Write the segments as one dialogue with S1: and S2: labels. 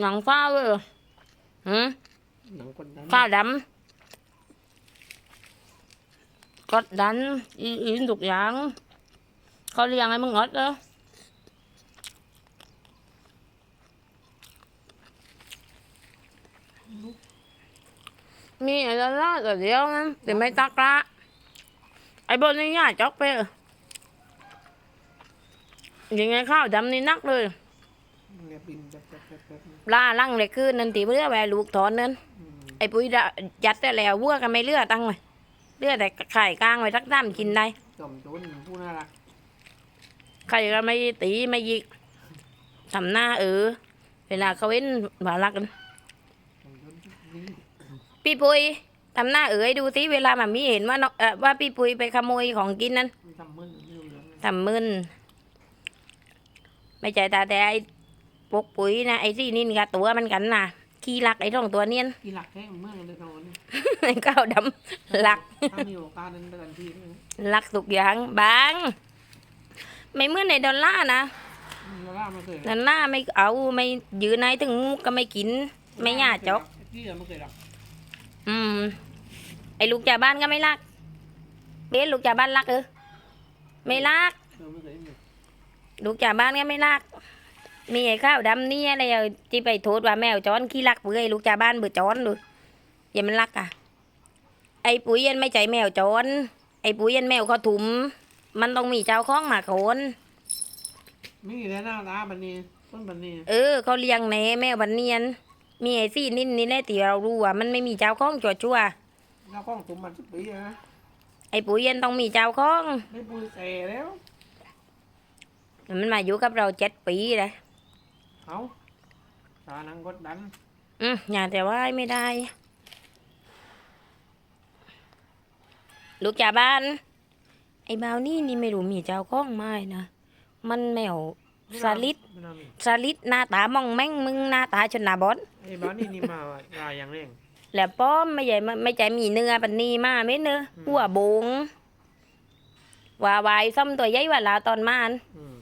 S1: หนังฟ้าเลยหืม
S2: หนังคนนั้น
S1: ฟ้าดำกดดัน อีอีนทุกอย่าง เขาเลี้ยงให้มึงอดเด้อมีอะไรละแต่เดียวนั้นแต่ไม่ตักละไอ้บนนี่ย่าจอกไปเออยังไงข้าวดำนี่นักเลย
S2: เรียบบินแบบแบบแบบแบบ
S1: ปลาลังเลยคือนั่นตีเพื่อแวลูกถอนนั่น
S2: อืม
S1: ไอ้ปุ้ยดะยัดแต่แล้ววัวก็ไม่เลือตั้งเลยเลือแต่ไข่กลางไว้ทักน้ำกินได้
S2: จอมโจนผู้น่ารัก
S1: ไข่ก็ไม่ตีไม่ยิกทำหน้าเออเวลาเขาเว้นบารักกัน
S2: จอมโจนนี่
S1: พี่ปุ้ยทำหน้าเอ๋ยดูสิเวลามามีเห็นว่าน้องเอ่อว่าพี่ปุ้ยไปขโมยของกินนั้น
S2: มันทำมึนไม่รู้เรื่องเลย
S1: ทำมึน ไม่ใจตาแต่ไอ้ ปกปุ๋ยนะไอ้ที่นี่กับตัวมันกันนะขี้รักไอ้ท้องตัวเนียน
S2: กีหลักแท้เมื่อเลยตอนนี้
S1: ไอ้ก้าวดำรัก
S2: ถ้ามีโอกาสนั้นกันทีนึง
S1: รักทุกอย่างบาง ไม่เหมื่อนในดอลลาร์นะ
S2: แล้วล่ามาเคย
S1: ดอลลาร์ไม่เอาไม่ยืนในถึงก็ไม่กิน ไม่ย่าจก
S2: ที่เราไม่เคยรัก
S1: อืม ไอ้ลูกจากบ้านก็ไม่รักเบสลูกจากบ้านรักเออไม่รัก
S2: เราไม่เคยมี
S1: ลูกจากบ้านก็ไม่รัก มีไอ้ข้าวดำนี่อะไรเอาที่ไปโทษว่าแมวจอนขี้รักเบื่อไอ้ลูกจากบ้านเบื่อจอนเลยอย่ามันรักอะ ไอ้ปุ๋ยยันไม่ใจแมวจอน ไอ้ปุ๋ยยันแมวเขาถุม มันต้องมีเจ้าของหมาโขน
S2: มีแต่หน้าตาบันนี้ต้นบันนี้
S1: เออเขาเลี้ยงแหนแมวบันเนียน มีไอ้ซี่นินนี่แหละที่เรารู้ว่ามันไม่มีเจ้าของจัวจัว
S2: แล้วข้องผมมันสิบปีนะ
S1: ๆไอ้ปุ๋ยยันต้องมีเจ้าของ
S2: ได้ปุยแส่แล้ว
S1: มันมาอยู่กับเราเจ็ดปีเลย
S2: เอาตานังกดดัน
S1: อืมอย่าแต่ว่าไม่ได้ ลูกจ่าบ้าน ไอ้บาวนี่นี่ไม่รู้มีเจ้าของไหม้นะ มันแมวสลิด
S2: ไม่น่ามี
S1: สลิดหน้าตามองแม่งมึงหน้าตาชนหนาบอส
S2: ไอ้บ้านนี่นี่มาลายอย่างแรง
S1: แล้วป้อมไม่ใหญ่ไม่ใจมีเนื้อปันนีมาไม่เนื้อ
S2: อืม
S1: หัวบงว่าวายซ้ำตัวใหญ่กว่าลาตอนมาน
S2: อืม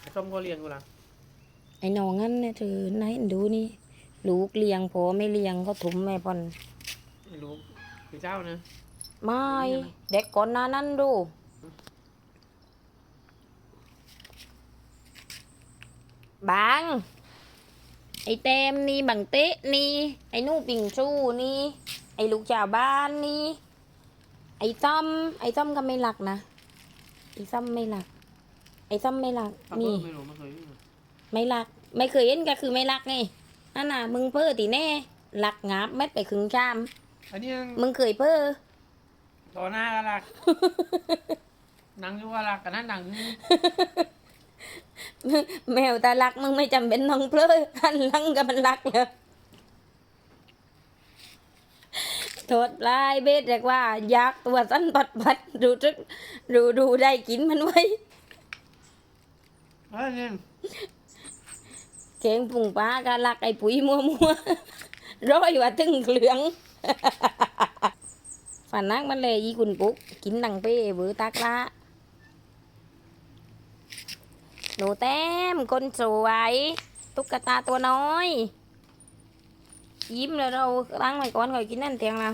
S2: ไอ้ส้มก็เลี้ยงกูละ
S1: ไอ้น้องงั้นเนี่ยเธอไหนดูนี่ ลูกเลี้ยงพอไม่เลี้ยงก็ถุมแม่ปอน
S2: ไม่รู้คือเจ้านะ
S1: ไม่เด็กก่อนหน้านั้นดูบางไอ้เต็มนี่บังเตะนี่ ไอ้นู่ปิงชูนี่ ไอ้ลูกชาวบ้านนี่ ไอ้ซ้ำไอ้ซ้ำก็ไม่หลักนะไอ้ซ้ำไม่หลัก ไอ้ซ้ำไม่หลัก
S2: ถ้า
S1: นี่
S2: เพิ่ม ไม่รู้ไม่เคยมี
S1: ไม่รัก ไม่เคยเห็นก็คือไม่รักไงนั่นน่ะมึงเพ้อตีแน่หลักงาบเม็ดไปครึ่งชาม
S2: อันนี้ยัง
S1: มึงเคยเพ้อ
S2: ต่อหน้ากันละนังอยู่ว่าละกันนั้นนังอยู่
S1: แมวตาลักมึงไม่จำเป็นต้องเพ้อหันหลังก็มันรักเลยโทษลายเบสเรียกว่าอยากตัวสั้นปัดปัดดูทึกดูดูได้กินมันไว้
S2: เฮ้ยนี่
S1: เก่งปุ่งปลาก็ลักไอ้ปุ๋ยมัวมัวร้อยว่าถึงเหลืองฝันนักมันเลยอีกุนปุ๊กกินดังเป้เบือตากละหนูแต้มคนสวย ตุ๊กตาตัวน้อย ยิ้มแล้วเราตั้งไว้ก่อนก่อนกินนั่นเตียงเรา